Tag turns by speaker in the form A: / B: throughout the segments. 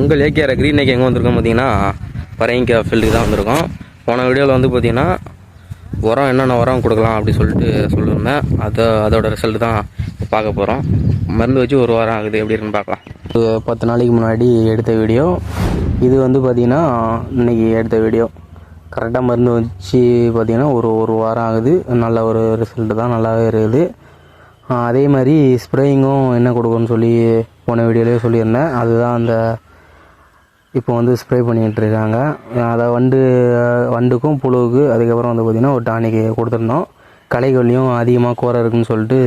A: உங்கள் AKR green AK எங்கே வந்திருக்கோம் பார்த்தீங்கன்னா பரையங்கா ஃபீல்டுக்கு தான் வந்திருக்கோம். போன வீடியோவில் வந்து பார்த்தீங்கன்னா உரம் என்னென்ன உரம் கொடுக்கலாம் அப்படி சொல்லிட்டு சொல்லியிருந்தேன். அதை அதோட ரிசல்ட் தான் பார்க்க போகிறோம் மருந்து வச்சு ஒரு வாரம் ஆகுது எப்படி இருக்குன்னு பார்க்கலாம். இது பத்து நாளைக்கு முன்னாடி எடுத்த வீடியோ. இது வந்து பார்த்தீங்கன்னா இன்றைக்கி எடுத்த வீடியோ. கரெக்டாக மருந்து வச்சு பார்த்தீங்கன்னா ஒரு ஒரு வாரம் ஆகுது. நல்ல ஒரு ரிசல்ட்டு தான் நல்லாவே இருக்குது. அதே மாதிரி ஸ்ப்ரேயிங்கும் என்ன கொடுக்குன்னு சொல்லி போன வீடியோலேயே சொல்லியிருந்தேன். அதுதான் அந்த இப்போ வந்து ஸ்ப்ரே பண்ணிக்கிட்டு இருக்காங்க அதை வண்டு வண்டுக்கும் புழுவுக்கு அதுக்கப்புறம் வந்து பார்த்திங்கன்னா ஒரு டானிக்கு கொடுத்துருந்தோம் களைகொல்லியும் அதிகமாக கூரை இருக்குன்னு சொல்லிட்டு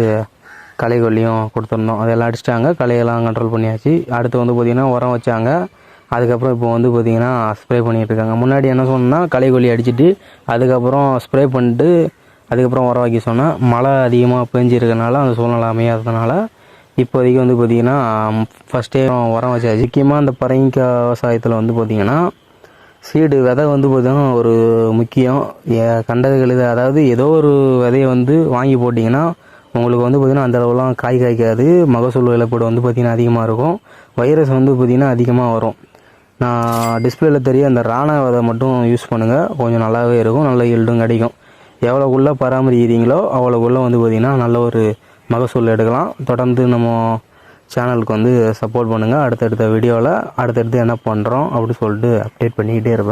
A: களைகொல்லியும் கொடுத்துருந்தோம் அதெல்லாம் அடிச்சிட்டாங்க. களையெல்லாம் கண்ட்ரோல் பண்ணியாச்சு. அடுத்து வந்து பார்த்திங்கன்னா உரம் வச்சாங்க. அதுக்கப்புறம் இப்போ வந்து பார்த்திங்கன்னா ஸ்ப்ரே பண்ணிகிட்டு இருக்காங்க முன்னாடி என்ன சொன்னால் களைகொல்லி அடிச்சிட்டு அதுக்கப்புறம் ஸ்ப்ரே பண்ணிட்டு அதுக்கப்புறம் உரம் வைக்க சொன்னால் மழை அதிகமாக பெஞ்சிருக்கனால அந்த சூழ்நிலை அமையாததுனால இப்போதைக்கு வந்து பார்த்திங்கன்னா ஃபஸ்ட்டே உரம் வச்சாச்சு. முக்கியமாக அந்த பரங்கிக்காய் விவசாயத்தில் வந்து பார்த்திங்கன்னா சீடு விதை வந்து பார்த்திங்கன்னா ஒரு முக்கியம். கண்டது கழுது அதாவது ஏதோ ஒரு விதையை வந்து வாங்கி போட்டிங்கன்னா உங்களுக்கு வந்து பார்த்திங்கன்னா அந்த அளவுலாம் காய் காய்க்காது. மகசூல் விளைப்பாடு வந்து பார்த்திங்கன்னா அதிகமாக இருக்கும். வைரஸ் வந்து பார்த்திங்கன்னா அதிகமாக வரும். நான் டிஸ்பிளேல தெரிய அந்த ராணா விதை மட்டும் யூஸ் பண்ணுங்கள் கொஞ்சம் நல்லாவே இருக்கும். நல்ல ஈல்டும் கிடைக்கும். எவ்வளோக்குள்ளே பராமரிக்கிறீங்களோ அவ்வளோக்குள்ளே வந்து பார்த்திங்கன்னா நல்ல ஒரு மகசூல் எடுக்கலாம். தொடர்ந்து நம்ம சேனலுக்கு வந்து சப்போர்ட் பண்ணுங்கள் அடுத்தடுத்த வீடியோவில் அடுத்தடுத்து என்ன பண்ணுறோம் அப்படி சொல்லிட்டு அப்டேட் பண்ணிக்கிட்டே இருப்பேன்.